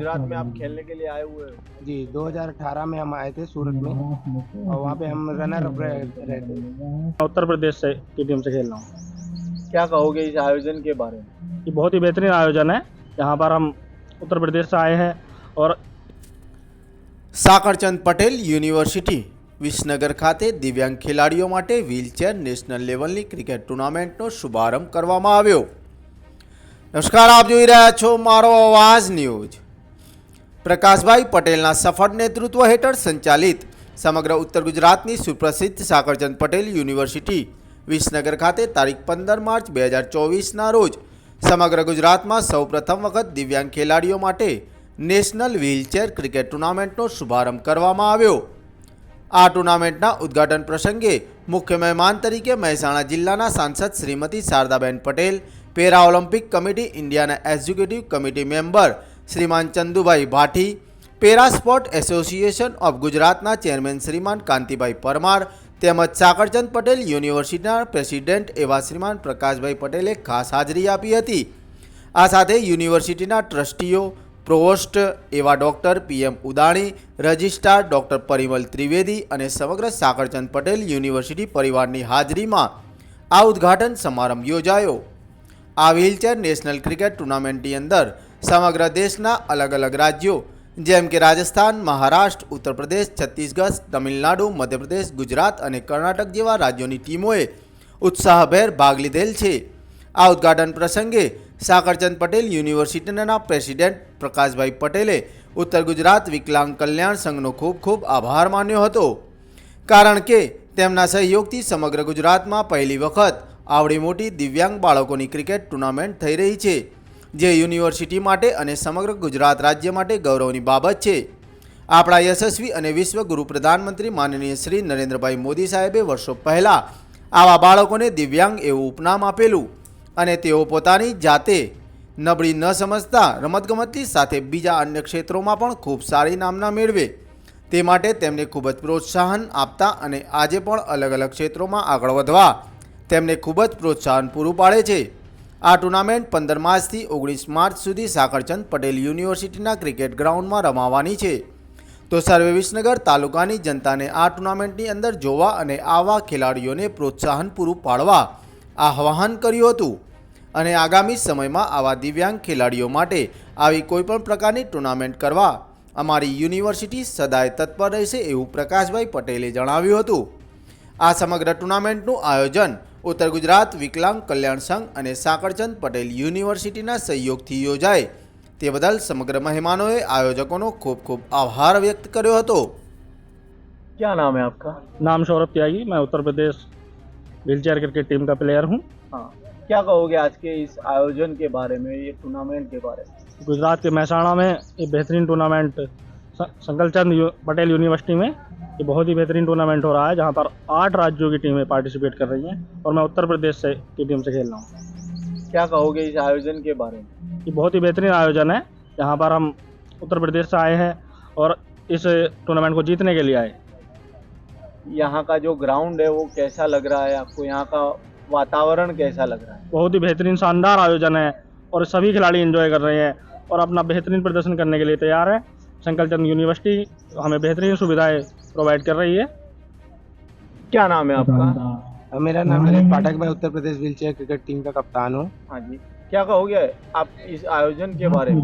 गुजरात में आप खेलने के लिए आए हुए हो जी 2018 में हम आए थे सूरत में और वहाँ पे हम रनर अप रहे रहे थे मैं उत्तर प्रदेश से की टीम से खेल रहा हूँ क्या कहोगे इस आयोजन के बारे में ये बहुत ही बेहतरीन आयोजन है यहाँ पर हम उत्तर प्रदेश से आए हैं और સાકરચંદ પટેલ યુનિવર્સિટી વિસનગર ખાતે દિવ્યાંગ ખેલાડીઓ માટે વ્હીલચેર નેશનલ લેવલની ક્રિકેટ ટુર્નામેન્ટનો શુભારંભ કરવામાં આવ્યો નમસ્કાર આપ જોઈ રહ્યા છો મારો અવાજ ન્યૂઝ પ્રકાશભાઈ પટેલના સફળ નેતૃત્વ હેઠળ સંચાલિત સમગ્ર ઉત્તર ગુજરાતની સુપ્રસિદ્ધ સાકરચંદ પટેલ યુનિવર્સિટી, વિસનગર ખાતે તારીખ પંદર માર્ચ બે હજાર ચોવીસના રોજ સમગ્ર ગુજરાતમાં સૌપ્રથમ વખત દિવ્યાંગ ખેલાડીઓ માટે નેશનલ વ્હીલચેર ક્રિકેટ ટુર્નામેન્ટનો શુભારંભ કરવામાં આવ્યો. આ ટુર્નામેન્ટના ઉદ્ઘાટન પ્રસંગે મુખ્ય મહેમાન તરીકે મહેસાણા જિલ્લાના સાંસદ Shrimati Shardaben Patel, para Olympic committee, ઇન્ડિયાના executive committee member Shriman Chandubhai Bhati para sport association of ગુજરાતના ચેરમેન શ્રીમાન કાંતિભાઈ પરમાર તેમજ સાકરચંદ પટેલ યુનિવર્સિટીના પ્રેસિડેન્ટ એવા શ્રીમાન પ્રકાશભાઈ પટેલે ખાસ હાજરી આપી હતી. આ સાથે યુનિવર્સિટીના ટ્રસ્ટીઓ પ્રોવોસ્ટ એવા doctor PM Udani, registrar doctor Parimal Trivedi અને સમગ્ર સાકરચંદ પટેલ યુનિવર્સિટી પરિવારની હાજરીમાં આ ઉદ્ઘાટન સમારંભ યોજાયો. આ વ્હીલચેર નેશનલ ક્રિકેટ ટુર્નામેન્ટની અંદર સમગ્ર દેશના અલગ અલગ રાજ્યો, જેમ કે રાજસ્થાન, મહારાષ્ટ્ર ઉત્તર પ્રદેશ છત્તીસગઢ, તમિલનાડુ, મધ્યપ્રદેશ, ગુજરાત અને કર્ણાટક જેવા રાજ્યોની ટીમોએ ઉત્સાહભેર ભાગ લીધેલ છે. આ ઉદ્ઘાટન પ્રસંગે સાકરચંદ પટેલ યુનિવર્સિટીના પ્રેસિડેન્ટ પ્રકાશભાઈ પટેલે ઉત્તર ગુજરાત વિકલાંગ કલ્યાણ સંઘનો ખૂબ ખૂબ આભાર માન્યો હતો. કારણ કે તેમના સહયોગથી સમગ્ર ગુજરાતમાં પહેલી વખત આવડી મોટી દિવ્યાંગ બાળકોની ક્રિકેટ ટુર્નામેન્ટ થઈ રહી છે. જે યુનિવર્સિટી માટે અને સમગ્ર ગુજરાત રાજ્ય માટે ગૌરવની બાબત છે. આપણા યશસ્વી અને વિશ્વગુરુ પ્રધાનમંત્રી માનનીય શ્રી નરેન્દ્રભાઈ મોદી સાહેબે વર્ષો પહેલાં આવા બાળકોને દિવ્યાંગ એવું ઉપનામ આપેલું અને તેઓ પોતાની જાતે નબળી ન સમજતા રમતગમતની સાથે બીજા અન્ય ક્ષેત્રોમાં પણ ખૂબ સારી નામના મેળવે. તે માટે તેમને ખૂબ જ પ્રોત્સાહન આપતા અને આજે પણ અલગ અલગ ક્ષેત્રોમાં આગળ વધવા તેમને ખૂબ જ પ્રોત્સાહન પૂરું પાડે છે. આ ટુર્નામેન્ટ પંદર માર્ચથી ઓગણીસ માર્ચ સુધી સાકરચંદ પટેલ યુનિવર્સિટીના ક્રિકેટ ગ્રાઉન્ડમાં રમાવાની છે. તો સર્વે વિસનગર તાલુકાની જનતાને આ ટુર્નામેન્ટની અંદર જોવા અને આવા ખેલાડીઓને પ્રોત્સાહન પૂરું પાડવા આહ્વાન કર્યું હતું. અને આગામી સમયમાં આવા દિવ્યાંગ ખેલાડીઓ માટે આવી કોઈપણ પ્રકારની ટુર્નામેન્ટ કરવા અમારી યુનિવર્સિટી સદાય તત્પર રહેશે એવું પ્રકાશભાઈ પટેલે જણાવ્યું હતું. આ સમગ્ર ટુર્નામેન્ટનું આયોજન ઉત્તર ગુજરાત વિકલાંગ કલ્યાણ સંઘ અને સાકરચંદ પટેલ યુનિવર્સિટીના સહયોગથી યોજાય તે બદલ સમગ્ર મહેમાનોએ આયોજકોનો ખૂબ ખૂબ આભાર વ્યક્ત કર્યો હતો क्या नाम है आपका नाम सौरभ त्यागी मैं Uttar Pradesh wheelchair cricket team का प्लेयर हूँ हाँ क्या कहोगे आज के इस आयोजन के बारे में ये टूर्नामेंट के बारे में गुजरात के महसाणा में ये बेहतरीन टूर्नामेंट स- संकलचंद यू- पटेल यूनिवर्सिटी में। ये बहुत ही बेहतरीन टूर्नामेंट हो रहा है जहाँ पर आठ राज्यों की टीमें पार्टिसिपेट कर रही हैं और मैं उत्तर प्रदेश से की टीम से खेल रहा हूँ। क्या कहोगे इस आयोजन के बारे में? ये बहुत ही बेहतरीन आयोजन है यहाँ पर हम उत्तर प्रदेश से आए हैं और इस टूर्नामेंट को जीतने के लिए आए। यहाँ का जो ग्राउंड है वो कैसा लग रहा है आपको? यहाँ का वातावरण कैसा लग रहा है? बहुत ही बेहतरीन शानदार आयोजन है और सभी खिलाड़ी एंजॉय कर रहे हैं और अपना बेहतरीन प्रदर्शन करने के लिए तैयार है। संकलचंद यूनिवर्सिटी हमें बेहतरीन सुविधाएँ प्रोवाइड कर रही है। क्या नाम है आपका? मेरा नाम नरेश पाठक मैं Uttar Pradesh wheelchair cricket team का कप्तान हूँ। हाँ जी। क्या कहोगे आप इस आयोजन के बारे में?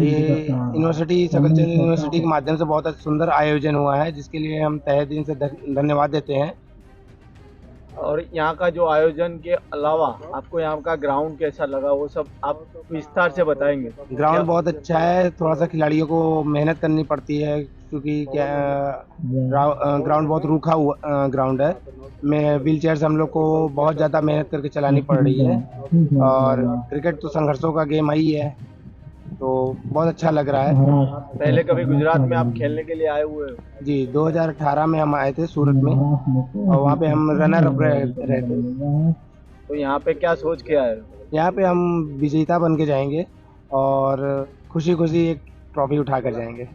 ये यूनिवर्सिटी सकलचंद यूनिवर्सिटी के माध्यम से बहुत अच्छा सुंदर आयोजन हुआ है जिसके लिए हम तहे दिन से धन्यवाद देते हैं। और यहाँ का जो आयोजन के अलावा आपको यहाँ का ग्राउंड कैसा लगा वो सब आप विस्तार से बताएँगे। ग्राउंड बहुत अच्छा है थोड़ा सा खिलाड़ियों को मेहनत करनी पड़ती है क्योंकि क्या ग्राउंड बहुत रूखा हुआ ग्राउंड है। में व्हील चेयर हम लोग को बहुत ज़्यादा मेहनत करके चलानी पड़ रही है। और क्रिकेट तो संघर्षों का गेम ही है। तो बहुत अच्छा लग रहा है। पहले कभी गुजरात में आप खेलने के लिए आए हुए हो? जी 2018 में हम आए थे सूरत में और वहाँ पे हम रनर अप रहे रहे थे। तो यहाँ पे क्या सोच के आए यहाँ पे हम विजेता बन के जाएँगे और खुशी खुशी एक ट्रॉफी उठा कर जाएँगे।